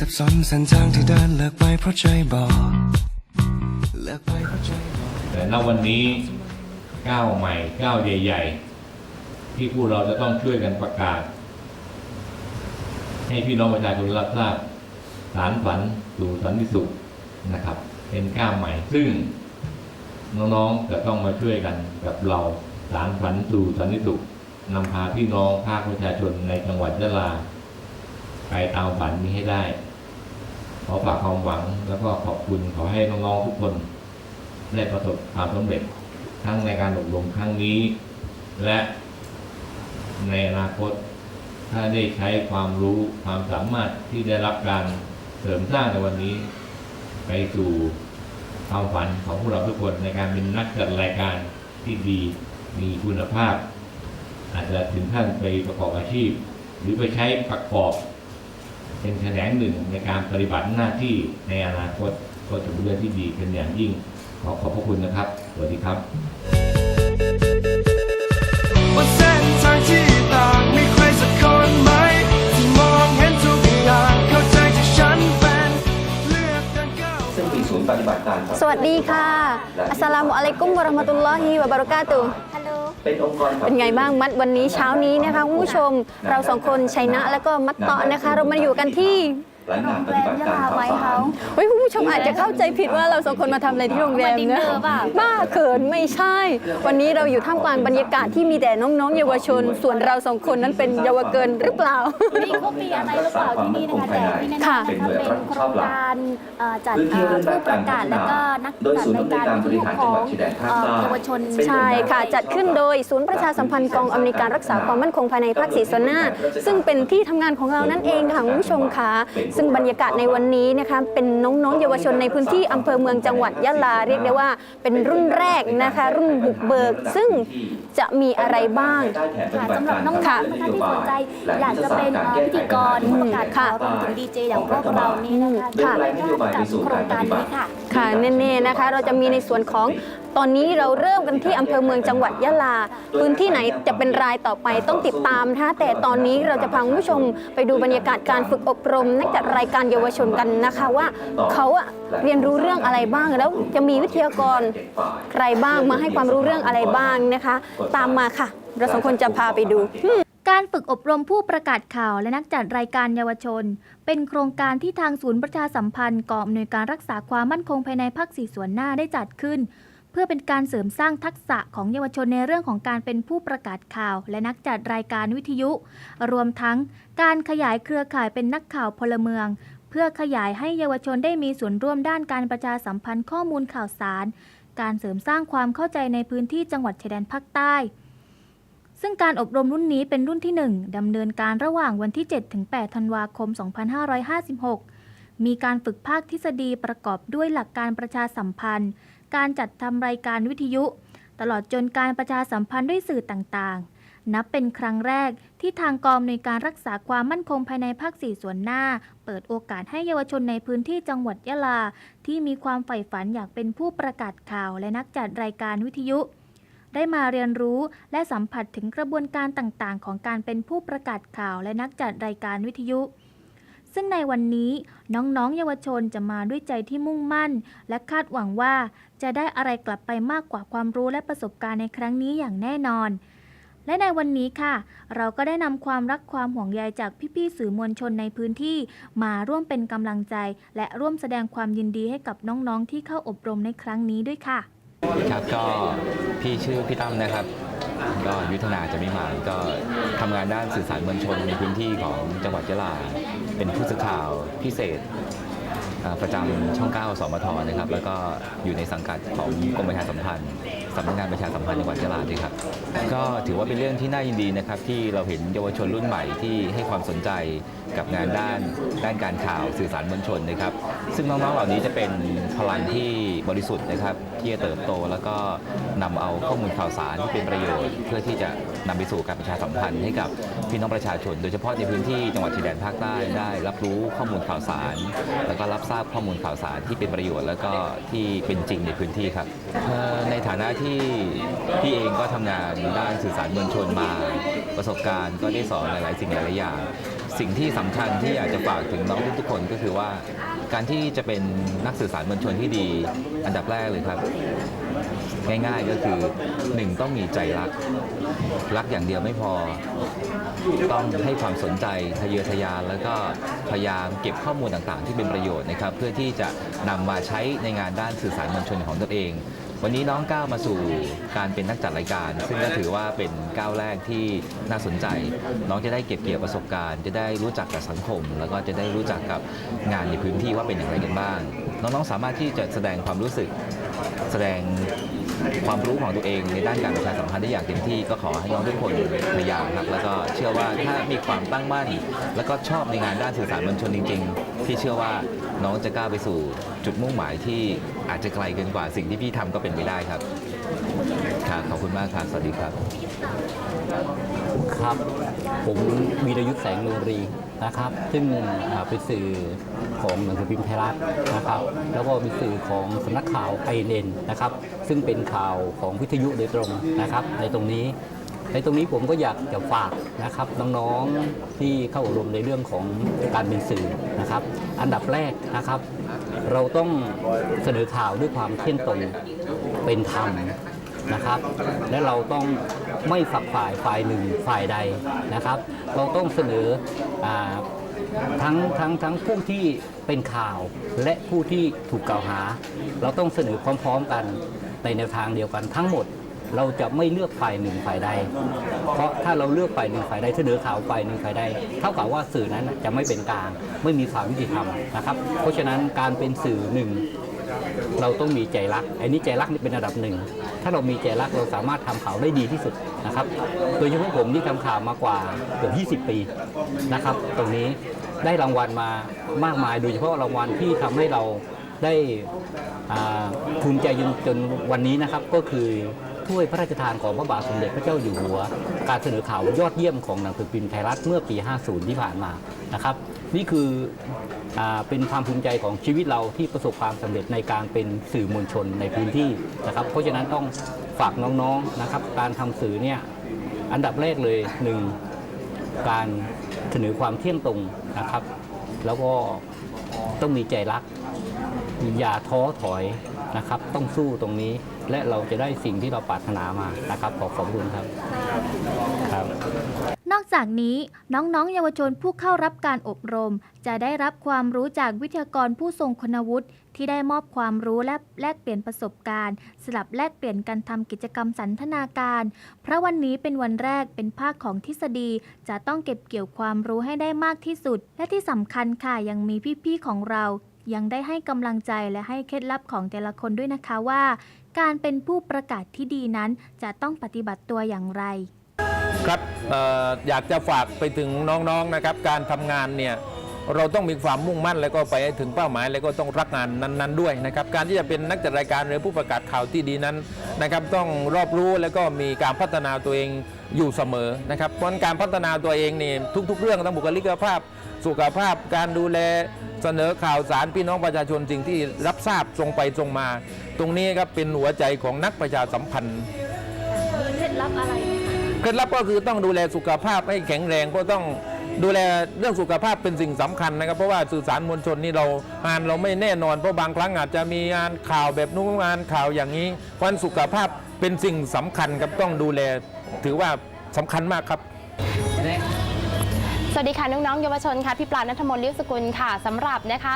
สับสนเส้นทางที่เดินเลิกไปเพราะใจบอกเลิกไปเพราะใจบอกแต่ณวันนี้ก้าวใหม่ก้าวใหญ่ ๆ ที่พวกเราจะต้องช่วยกันประกาศ ให้พี่น้องประชาชนรับทราบสารฝันสู่สันติสุขนะครับ เป็นก้าวใหม่ ซึ่งน้องๆจะต้องมาช่วยกันกับเราสารฝันสู่สันติสุขนำพาพี่น้องภาคประชาชนในจังหวัดยะลา ไปตามฝันนี้ให้ได้ ขอฝากความหวัง แล้วก็ขอบคุณขอให้น้องๆทุกคนได้ประสบความสำเร็จทั้งในการอบรมครั้งนี้ และในอนาคต ถ้าได้ใช้ความรู้ความสามารถที่ได้รับการเสริมสร้างในวันนี้ ไปสู่ความฝันของพวกเราทุกคนในการเป็นนักจัดรายการที่ดีมีคุณภาพ อาจจะถึงขั้นไปประกอบอาชีพ หรือไปใช้ประกอบ เป็นแขนงหนึ่งในการปฏิบัติหน้าที่ในอนาคตก็จะเป็นเรื่องที่ดีเป็นอย่างยิ่ง ขอขอบพระคุณนะครับ สวัสดีครับบนเส้นทางที่ต่างมีใครสักคนไหมที่มองเห็นทุกอย่างเข้าใจที่ฉันเป็นเลือกเดินก้าว ซึ่งเป็นศูนย์ปฏิบัติการสวัสดีค่ะ อัสสลามุอะลัยกุมวะเราะห์มะตุลลอฮิวะบะเราะกาตุฮ์ เป็นองค์กรขับเป็นไงบ้างมัดวันนี้เช้านี้นะคะคุณผู้ชม เราสองคนชัยนะและก็มัดเตาะนะคะ เรามาอยู่กันที่ หลังงานปฏิบัติการข่าวสารเฮ้ยคุณผู้ชมอาจจะเข้าใจผิดว่าเราสองคนมาทำอะไรที่โรงแรมนะบ้าเขินไม่ใช่ วันนี้เราอยู่ท่ามกลางบรรยากาศที่มีแต่น้องๆ เยาวชน ส่วนเราสองคนนั้นเป็นเยาวเกินหรือเปล่า นี่เขามีอะไรหรือเปล่าที่นี่นะคะแต่ที่แน่ๆค่ะนะคะเป็นโครงการเอ่อจัดพื้นที่เอ่อเรื่องผู้ด้านปการระพัฒนากาศและก็นักโดยศูนย์อำนวยการบริหารจังหวัดชายแดนภาคใต้เอ่อเยาวชนใช่ค่ะจัดขึ้นโดยศูนย์ประชาสัมพันธ์กองอำนวยการรักษาความมั่นคงภายในภาคสีส่วนหน้า ซึ่งเป็นที่ทำงานของเรานั่นเองค่ะคุณผู้ชมค่ะซึ่งบรรยากาศในวันนี้นะคะเป็นน้องๆเยาวชนในพื้นที่อำเภอเมืองจังหวัดยะลา เรียกได้ว่าเป็นรุ่นแรกนะคะ รุ่นบุกเบิก ซึ่งจะมีอะไรบ้าง ค่ะสำหรับน้องๆค่ะนะคะที่สนใจอยากจะเป็นเอ่อพิธีกรผู้ประกาศข่าวรวมถึงดีเจอย่างพวกเรานี่นะคะค่ะไม่พลาดกับโครงการนี้ค่ะ ค่ะแน่ๆนะคะ เราจะมีในส่วนของตอนนี้เราเริ่มกันที่อำเภอเมืองจังหวัดยะลา พื้นที่ไหนจะเป็นรายต่อไปต้องติดตามนะคะแต่ตอนนี้เราจะพาคุณผู้ชมไปดูบรรยากาศการฝึกอบรมนักจัดรายการเยาวชนกันนะคะว่าเขาอะเรียนรู้เรื่องอะไรบ้างแล้วจะมีวิทยากรใครบ้างมาให้ความรู้เรื่องอะไรบ้างนะคะ ตามมาค่ะ เราสองคนจะพาไปดู การฝึกอบรมผู้ประกาศข่าวและนักจัดรายการเยาวชน เป็นโครงการที่ทางศูนย์ประชาสัมพันธ์กองอำนวยการรักษาความมั่นคงภายในภาคสี่ส่วนหน้าได้จัดขึ้น เพื่อเป็นการเสริมสร้างทักษะของเยาวชนในเรื่องของการเป็นผู้ประกาศข่าว และนักจัดรายการวิทยุ รวมทั้งการขยายเครือข่ายเป็นนักข่าวพลเมือง เพื่อขยายให้เยาวชนได้มีส่วนร่วมด้านการประชาสัมพันธ์ข้อมูลข่าวสาร การเสริมสร้างความเข้าใจในพื้นที่จังหวัดชายแดนภาคใต้ ซึ่งการอบรมรุ่นนี้เป็นรุ่นที่ 1ดำเนินการระหว่างวันที่ 7-8 ธันวาคม 2556 มีการฝึกภาคทฤษฎีประกอบด้วยหลักการประชาสัมพันธ์ การจัดทำรายการวิทยุ ตลอดจนการประชาสัมพันธ์ด้วยสื่อต่างๆ นับเป็นครั้งแรกที่ทางกองในวยการรักษาความมั่นคงภายในภาคสี่ส่วนหน้า เปิดโอกาสให้เยาวชนในพื้นที่จังหวัดยะลา ที่มีความใฝ่ฝันอยากเป็นผู้ประกาศข่าวและนักจัดรายการวิทยุ ได้มาเรียนรู้และสัมผัสถึงกระบวนการต่างๆ ของการเป็นผู้ประกาศข่าวและนักจัดรายการวิทยุ ซึ่งในวันนี้น้องๆ เยาวชนจะมาด้วยใจที่มุ่งมั่น และคาดหวังว่าจะได้อะไรกลับไปมากกว่าความรู้และประสบการณ์ในครั้งนี้อย่างแน่นอน และในวันนี้ค่ะ เราก็ได้นำความรักความห่วงใยจากพี่ๆสื่อมวลชนในพื้นที่ มาร่วมเป็นกำลังใจ และร่วมแสดงความยินดีให้กับน้องๆ ที่เข้าอบรมในครั้งนี้ด้วยค่ะ ครับก็พี่ชื่อพี่ตั้มนะครับ ก็ยุทธนาจะไม่มาก็ทำงานด้านสื่อสารมวลชนในพื้นที่ของจังหวัดยะลา เป็นผู้สื่อข่าวพิเศษอ่าประจำช่อง 9 สมทนะครับ แล้วก็อยู่ในสังกัดของกรมประชาสัมพันธ์สำนักงานประชาสัมพันธ์จังหวัดยะลาด้วยครับ ก็ถือว่าเป็นเรื่องที่น่ายินดีนะครับ ที่เราเห็นเยาวชนรุ่นใหม่ที่ให้ความสนใจกับงานด้านด้านการข่าวสื่อสารมวลชนนะครับ ซึ่งน้องๆเหล่านี้จะเป็นพลังที่ บริสุทธิ์นะครับที่จะเติบโตแล้วก็นำเอาข้อมูลข่าวสารที่เป็นประโยชน์ เพื่อที่จะนำไปสู่การประชาสัมพันธ์ให้กับพี่น้องประชาชน โดยเฉพาะในพื้นที่จังหวัดชายแดนภาคใต้ได้ รับรู้ข้อมูลข่าวสาร แล้วก็รับทราบข้อมูลข่าวสารที่เป็นประโยชน์ แล้วก็ที่เป็นจริงในพื้นที่ครับในฐานะที่ที่เองก็ทำงานด้านสื่อสารมวลชนมา ประสบการณ์ก็ได้สอนหลาย ๆ สิ่งหลาย ๆ อย่าง สิ่งที่สำคัญที่อยากจะฝากถึงน้องทุกๆคนก็คือว่า การที่จะเป็นนักสื่อสารมวลชนที่ดี อันดับแรกเลยครับ ง่ายๆก็คือหนึ่งต้องมีใจรัก รักอย่างเดียวไม่พอ ต้องให้ความสนใจทะเยอทะยาน แล้วก็พยายามเก็บข้อมูลต่างๆ ที่เป็นประโยชน์นะครับ เพื่อที่จะนำมาใช้ในงานด้านสื่อสารมวลชนของตนเอง วันนี้น้องก้าวมาสู่การเป็นนักจัดรายการ ซึ่งก็ถือว่าเป็นก้าวแรกที่น่าสนใจ น้องจะได้เก็บเกี่ยวประสบการณ์ จะได้รู้จักกับสังคม แล้วก็จะได้รู้จักกับงานในพื้นที่ว่าเป็นอย่างไรกันบ้าง น้องๆสามารถที่จะแสดงความรู้สึกแสดง ความรู้ของตัวเองในด้านการประชาสัมพันธ์ได้อย่างเต็มที่ก็ขอให้น้องทุกคนพยายามครับแล้วก็เชื่อว่าถ้ามีความตั้งมั่น แล้วก็ชอบในงานด้านสื่อสารมวลชนจริง ๆ พี่เชื่อว่าน้องจะก้าวไปสู่จุดมุ่งหมายที่อาจจะไกลเกินกว่าสิ่งที่พี่ทำก็เป็นไปได้ครับ ครับขอบคุณมากครับสวัสดีครับ ครับ ผมวีรยุทธแสงนูรีนะครับ ซึ่งเป็นสื่อของหนังสือพิมพ์ไทยรัฐนะครับ แล้วก็เป็นสื่อของสำนักข่าวไอเอ็นนะครับ ซึ่งเป็นข่าวของวิทยุโดยตรงนะครับ ในตรงนี้ในตรงนี้ผมก็อยากจะฝากนะครับน้องๆที่เข้าอบรมในเรื่องของการเป็นสื่อนะครับ อันดับแรกนะครับ เราต้องเสนอข่าวด้วยความเที่ยงตรง เป็นธรรมนะครับ และเราต้องไม่ฝักฝ่ายฝ่ายหนึ่งฝ่ายใดนะครับ เราต้องเสนออทั้งทั้งทั้งผู้ที่เป็นข่าวและผู้ที่ถูกกล่าวหา เราต้องเสนอพร้อม ๆกันในแนวทางเดียวกันทั้งหมดเราจะไม่เลือกฝ่ายหนึ่งฝ่ายใด เพราะถ้าเราเลือกฝ่ายหนึ่งฝ่ายใดเสนอข่าวฝ่ายหนึ่งฝ่ายใด เท่ากับว่าสื่อนั้นจะไม่เป็นกลาง ไม่มีความยุติธรรมนะครับ เพราะฉะนั้นการเป็นสื่อหนึ่ง เราต้องมีใจรักไอ้นี้ใจรักนี่เป็นระดับหนึ่ง ถ้าเรามีใจรักเราสามารถทำข่าวได้ดีที่สุดนะครับโดยเฉพาะผมที่ทำข่าวมากว่าเกือบ20 ปีนะครับ ตรงนี้ได้รางวัลมามากมาย โดยเฉพาะรางวัลที่ทำให้เราได้ภูมิใจจนจนวันนี้นะครับก็คือถ้วยพระราชทานของพระบาทสมเด็จพระเจ้าอยู่หัว การเสนอข่าวยอดเยี่ยมของหนังสือพิมพ์ไทยรัฐเมื่อปี 50 ที่ผ่านมานะครับ นี่คืออ่าเป็นความภูมิใจของชีวิตเราที่ประสบความสำเร็จในการเป็นสื่อมวลชนในพื้นที่นะครับ เพราะฉะนั้นต้องฝากน้องๆนะครับ การทำสื่อเนี่ยอันดับแรกเลยหนึ่งการเสนอความเที่ยงตรงนะครับ แล้วก็ต้องมีใจรัก อย่าท้อถอยนะครับ ต้องสู้ตรงนี้และเราจะได้สิ่งที่เราปรารถนามานะครับ ขอขอบคุณครับครับ นอกจากนี้น้องๆ เยาวชนผู้เข้ารับการอบรม จะได้รับความรู้จากวิทยากรผู้ทรงคุณวุฒิที่ได้มอบความรู้และแลกเปลี่ยนประสบการณ์ สลับแลกเปลี่ยนการทำกิจกรรมสันทนาการ เพราะวันนี้เป็นวันแรกเป็นภาคของทฤษฎี จะต้องเก็บเกี่ยวความรู้ให้ได้มากที่สุด และที่สำคัญค่ะยังมีพี่ๆของเรายังได้ให้กำลังใจและให้เคล็ดลับของแต่ละคนด้วยนะคะว่า การเป็นผู้ประกาศที่ดีนั้นจะต้องปฏิบัติตัวอย่างไร ครับอออยากจะฝากไปถึงน้องๆนะครับ การทำงานเนี่ยเราต้องมีความมุ่งมั่นแล้วก็ไปให้ถึงเป้าหมาย แล้วก็ต้องรักงานนั้น ๆ ด้วยนะครับการที่จะเป็นนักจัดรายการหรือผู้ประกาศข่าวที่ดีนั้นนะครับต้องรอบรู้แล้วก็มีการพัฒนาตัวเองอยู่เสมอนะครับเพราะการพัฒนาตัวเองนี่ทุก ๆ เรื่องทั้งบุคลิกภาพ สุขภาพ การดูแลเสนอข่าวสารพี่น้องประชาชนสิ่งที่รับทราบตรงไปตรงมา ตรงนี้ครับเป็นหัวใจของนักประชาสัมพันธ์ เคล็ดลับก็คือต้องดูแลสุขภาพให้แข็งแรงก็ต้องดูแลเรื่องสุขภาพเป็นสิ่งสำคัญนะครับ เพราะว่าสื่อสารมวลชนนี่เรางานเราไม่แน่นอนเพราะบางครั้งอาจจะมีงานข่าวแบบนู้นงานข่าวอย่างนี้เพราะสุขภาพเป็นสิ่งสำคัญครับต้องดูแลถือว่าสำคัญมากครับสวัสดีค่ะน้องๆเยาวชนค่ะพี่ปลาณัฐมนต์เลี้ยวสกุลค่ะสำหรับนะคะ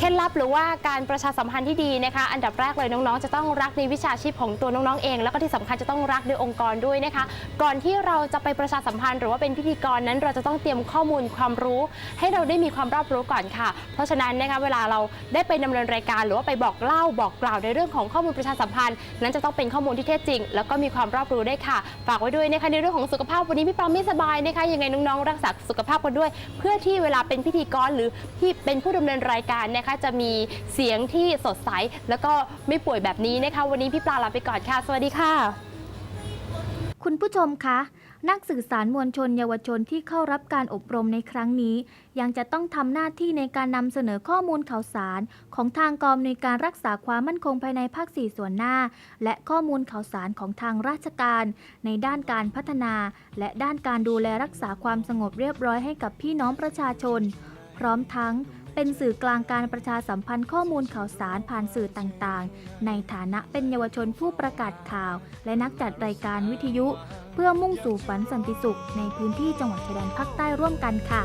เคล็ดลับหรือว่าการประชาสัมพันธ์ที่ดีนะคะ อันดับแรกเลยน้องๆ จะต้องรักในวิชาชีพของตัวน้องๆเอง แล้วก็ที่สำคัญจะต้องรักในองค์กรด้วยนะคะ ก่อนที่เราจะไปประชาสัมพันธ์หรือว่าเป็นพิธีกรนั้น เราจะต้องเตรียมข้อมูลความรู้ ให้เราได้มีความรอบรู้ก่อนค่ะ เพราะฉะนั้นนะคะเวลาเราได้ไปดำเนินรายการ หรือว่าไปบอกเล่าบอกกล่าวในเรื่องของข้อมูลประชาสัมพันธ์ นั้นจะต้องเป็นข้อมูลที่แท้จริง แล้วก็มีความรอบรู้ได้ค่ะ ฝากไว้ด้วยนะคะในเรื่องของสุขภาพวันนี้พี่ปาไม่สบายนะคะยังไงน้องๆ รักษาสุขภาพกันด้วย เพื่อที่เวลาเป็นพิธีกรหรือที่เป็นผู้ดำเนินรายการนะคะจะมีเสียงที่สดใส แล้วก็ไม่ป่วยแบบนี้นะคะ วันนี้พี่ปลาลาไปก่อนค่ะ สวัสดีค่ะ คุณผู้ชมคะนักสื่อสารมวลชนเยาวชนที่เข้ารับการอบรมในครั้งนี้ ยังจะต้องทำหน้าที่ในการนำเสนอข้อมูลข่าวสาร ของทางกองในการรักษาความมั่นคงภายในภาค 4 ส่วนหน้า และข้อมูลข่าวสารของทางราชการ ในด้านการพัฒนา และด้านการดูแลรักษาความสงบเรียบร้อยให้กับพี่น้องประชาชน พร้อมทั้ง เป็นสื่อกลางการประชาสัมพันธ์ข้อมูลข่าวสารผ่านสื่อต่างๆ ในฐานะเป็นเยาวชนผู้ประกาศข่าว และนักจัดรายการวิทยุ เพื่อมุ่งสู่ฝันสันติสุขในพื้นที่จังหวัดชายแดนภาคใต้ร่วมกันค่ะ